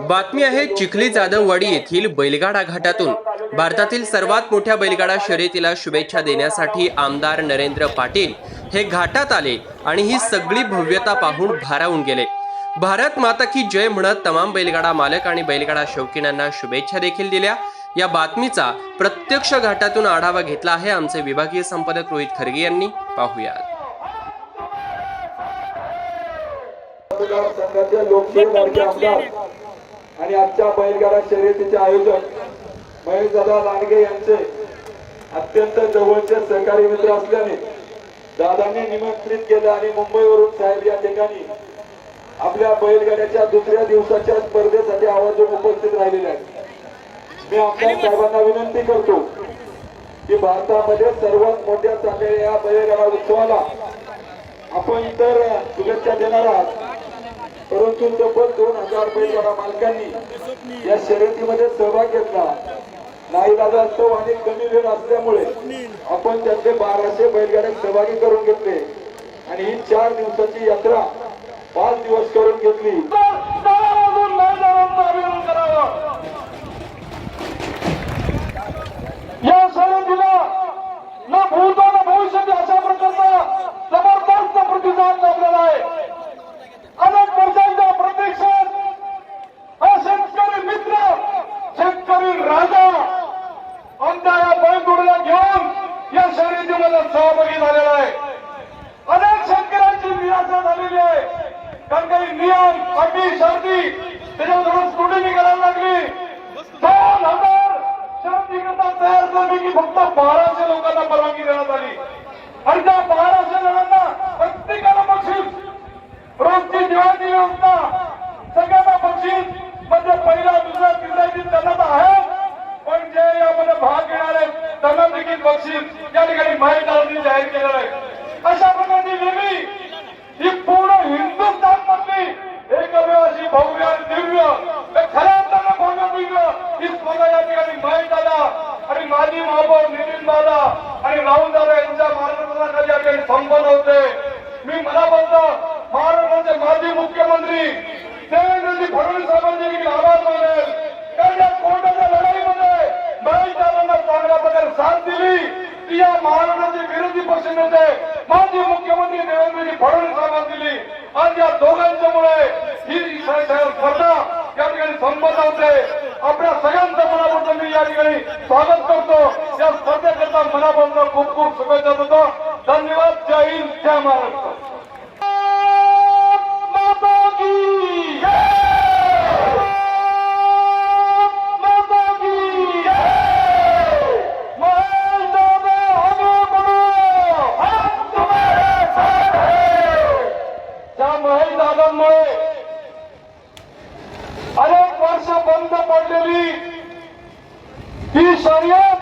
बातमी आहे चिखली जाधववाडी येथील बैलगाडा घाटातून. भारतातील सर्वात मोठ्या बैलगाडा शर्यतीला शुभेच्छा देण्यासाठी आमदार नरेंद्र पाटील हे घाटात आले आणि ही सगळी भव्यता पाहून भारावून गेले. भारत माता की जय म्हणत तमाम बैलगाडा मालक आणि बैलगाडा शौकीनांना शुभेच्छा देखील दिल्या. या बातमीचा प्रत्यक्ष घाटातून आढावा घेतला आहे आमचे विभागीय संपादक रोहित खरगे यांनी. पाहूया संघाचे लोकप्रिय आमदार आणि आजच्या बैलगाडा शर्यतीचे आयोजक महेशदादा लांडगे यांचे अत्यंत जवळचे सहकारी मित्र असल्याने दादांनी निमंत्रित केलं आणि मुंबईवरून साहेब या ठिकाणी आपल्या बैलगाड्याच्या दुसऱ्या दिवसाच्या स्पर्धेसाठी आवर्जून उपस्थित राहिलेले आहेत. मी आपल्या साहेबांना विनंती करतो की भारतामध्ये सर्वात मोठ्या चाललेल्या या बैलगाडा उत्सवाला आपण इतर शुभेच्छा देणार आहात. परंतु तब्बल दोन हजार बैलगाडा मालकांनी या शर्यतीमध्ये सहभाग घेतला. नाही दादा असतो आणि कमी वेळ असल्यामुळे आपण त्यातले बाराशे बैलगाड्या सहभागी करून घेतले. आणि ही चार दिवसाची यात्रा पाच दिवस करून घेतली. शर्यतीमध्ये सहभागी झालेला आहे. अनेक शेतकऱ्यांची निराशा झालेली आहे. कारण काही नियम अटी शर्ती त्याच्यावर स्क्रुटिनी करायला लागली. दोन हजार शर्ती करता तयार झाली की फक्त बाराशे लोकांना परवानगी देण्यात आली. आणि त्या बाराशे जणांना प्रत्येकाला बक्षीस. रोजची दिवाळी योजना सगळ्यांना बक्षीस. ही स्पर्धा या ठिकाणी माहीत आला आणि माजी महापौर नितीन दादा आणि राहुल दादा यांच्या मार्गदर्शनाखाली या ठिकाणी संपन्न होते. मी मला बोलतो महाराष्ट्राचे माजी मुख्यमंत्री देवेंद्रजी फडणवीस साहेबांचे देखील आभार मानेल कारण या कोर्टाच्या लढाईमध्ये महाराष्ट्राला चांगल्या प्रकारे साथ दिली. ती या महाराष्ट्राचे विरोधी पक्षनेते माजी मुख्यमंत्री देवेंद्रजी फडणवीस साहेबांनी दिली. आज या दोघांच्या मुळे ही स्पर्धा या ठिकाणी संपन्न होते आपल्या सगळ्यांचं मनापासून मी या ठिकाणी स्वागत करतो या स्पर्धेकरता मनापासून खूप खूप शुभेच्छा देतो धन्यवाद जय हिंद जय महाराष्ट्र माता की जय! माता की जय! महेश दादा आगे बढ़ो! हम तुम्हारे साथ हैं! त्या महेश दादांमुळे अनेक वर्ष बंद पडलेली ही शर्यत